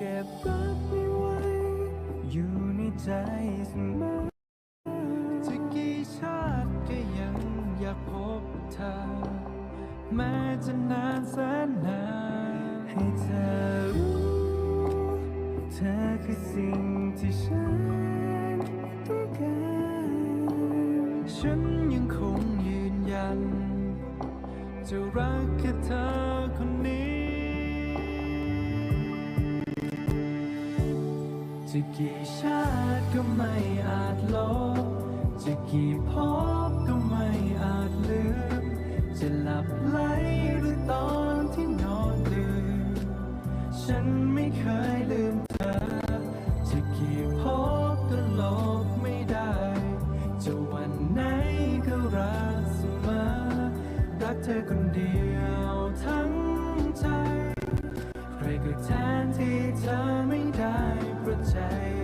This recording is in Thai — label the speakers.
Speaker 1: เก็บรักไม่ไหวอยู่ในใจเสมอจะกี่ชาติก็ยังอยากพบเธอ แม้จะนานแสนนาน ให้เธอรู้ เธอคือสิ่งที่ฉันต้องการฉันยังคงยืนยัน จะรักแค่เธอ จะกี่ชาติก็ไม่อาจลบจะกี่ภพก็ไม่อาจลืม จะหลับไหลหรือตอนที่นอนลืมฉันไม่เคยลืมเธอ จะกี่ภพก็ลบไม่ได้ จะวันไหนก็รักเสมอ รักเธอคนเดียวทั้งใจ ใครก็แทนที่เธอไม่ได้ time